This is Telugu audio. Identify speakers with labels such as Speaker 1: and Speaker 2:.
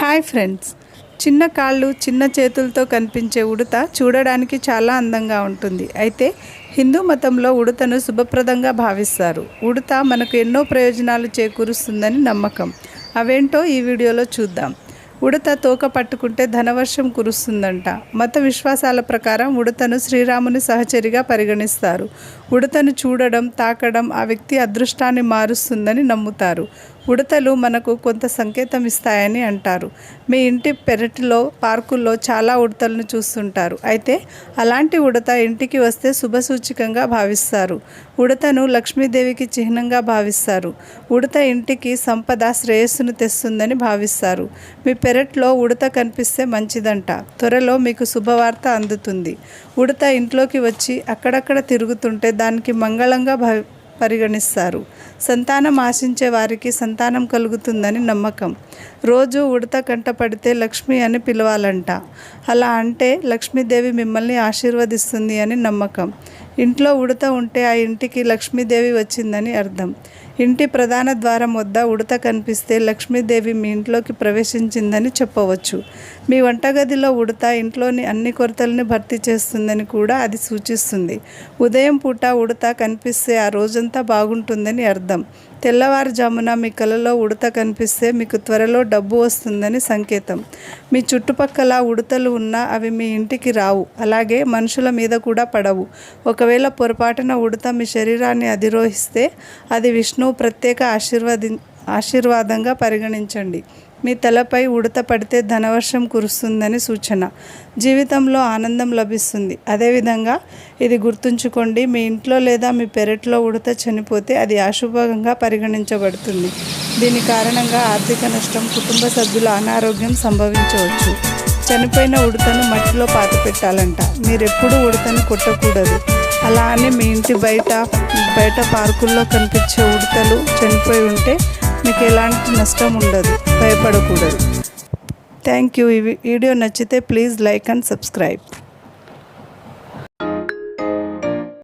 Speaker 1: Hi friends. చిన్న కాళ్ళు చిన్న చేతులతో కనిపించే ఉడత చూడడానికి చాలా అందంగా ఉంటుంది. అయితే హిందూ మతంలో ఉడతను శుభప్రదంగా భావిస్తారు. ఉడత మనకు ఎన్నో ప్రయోజనాలు చేకూరుస్తుందని నమ్మకం. అవేంటో ఈ వీడియోలో చూద్దాం. ఉడత తోక పట్టుకుంటే ధనవర్షం కురుస్తుందంట. మత విశ్వాసాల ప్రకారం ఉడతను శ్రీరాముని సహచరిగా పరిగణిస్తారు. ఉడతను చూడడం తాకడం ఆ వ్యక్తి అదృష్టాన్ని మారుస్తుందని నమ్ముతారు. ఉడతలు మనకు కొంత సంకేతం ఇస్తాయని అంటారు. మీ ఇంటి పెరటిలో పార్కుల్లో చాలా ఉడతలను చూస్తుంటారు. అయితే అలాంటి ఉడత ఇంటికి వస్తే శుభసూచికంగా భావిస్తారు. ఉడతను లక్ష్మీదేవికి చిహ్నంగా భావిస్తారు. ఉడత ఇంటికి సంపద శ్రేయస్సును తెస్తుందని భావిస్తారు. మీ పెరట్లో ఉడత కనిపిస్తే మంచిదంట. త్వరలో మీకు శుభవార్త అందుతుంది. ఉడత ఇంట్లోకి వచ్చి అక్కడక్కడ తిరుగుతుంటే దానికి మంగళంగా భావి పరిగణిస్తారు. సంతానం ఆశించే వారికి సంతానం కలుగుతుందని నమ్మకం. రోజు ఉడత కంట పడితే లక్ష్మి అని పిలవాలంట. అలా అంటే లక్ష్మీదేవి మిమ్మల్ని ఆశీర్వదిస్తుంది అని నమ్మకం. ఇంట్లో ఉడత ఉంటే ఆ ఇంటికి లక్ష్మీదేవి వచ్చిందని అర్థం. ఇంటి ప్రధాన ద్వారం వద్ద ఉడత కనిపిస్తే లక్ష్మీదేవి మీ ఇంట్లోకి ప్రవేశించిందని చెప్పవచ్చు. మీ వంటగదిలో ఉడత ఇంట్లోని అన్ని కొరతల్ని భర్తీ చేస్తుందని కూడా అది సూచిస్తుంది. ఉదయం పూట ఉడత కనిపిస్తే ఆ రోజంతా బాగుంటుందని అర్థం. తెల్లవారుజామున మీ కలలో ఉడత కనిపిస్తే మీకు త్వరలో డబ్బు వస్తుందని సంకేతం. మీ చుట్టుపక్కల ఉడతలు ఉన్నా అవి మీ ఇంటికి రావు. అలాగే మనుషుల మీద కూడా పడవు. ఒకవేళ ఒకవేళ పొరపాటున ఉడత మీ శరీరాన్ని అధిరోహిస్తే అది విష్ణువు ప్రత్యేక ఆశీర్వది ఆశీర్వాదంగా పరిగణించండి. మీ తలపై ఉడత పడితే ధనవర్షం కురుస్తుందని సూచన. జీవితంలో ఆనందం లభిస్తుంది. అదేవిధంగా ఇది గుర్తుంచుకోండి మీ ఇంట్లో లేదా మీ పెరట్లో ఉడత చనిపోతే అది అశుభంగా పరిగణించబడుతుంది. దీని కారణంగా ఆర్థిక నష్టం కుటుంబ సభ్యుల అనారోగ్యం సంభవించవచ్చు. చనిపోయిన ఉడతను మట్టిలో పాత పెట్టాలంట మీరెప్పుడు ఉడతను కొట్టకూడదు. అలా అని మీ ఇంటి బయట బయట పార్కుల్లో కనిపించే ఉడతలు చనిపోయి ఉంటే మీకు ఎలాంటి నష్టం ఉండదు భయపడకూడదు. థ్యాంక్ యూ ఈ వీడియో నచ్చితే ప్లీజ్ లైక్ అండ్ సబ్స్క్రైబ్.